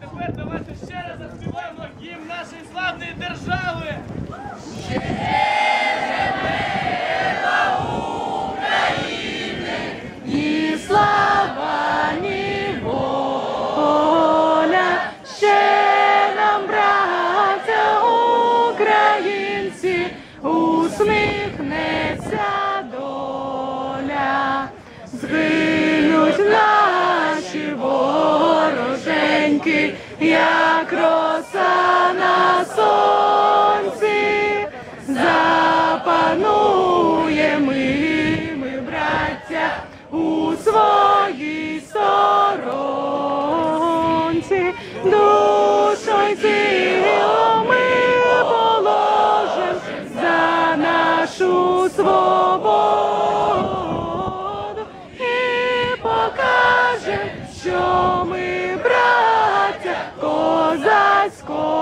тепер давайте ще раз заспіваємо гімн нашої славної держави! Згинуть наші вороженьки, як роса на сонці, запанує ми, ми, браття, у своїй сторонці, душу й тіло ми положим за нашу свою. school.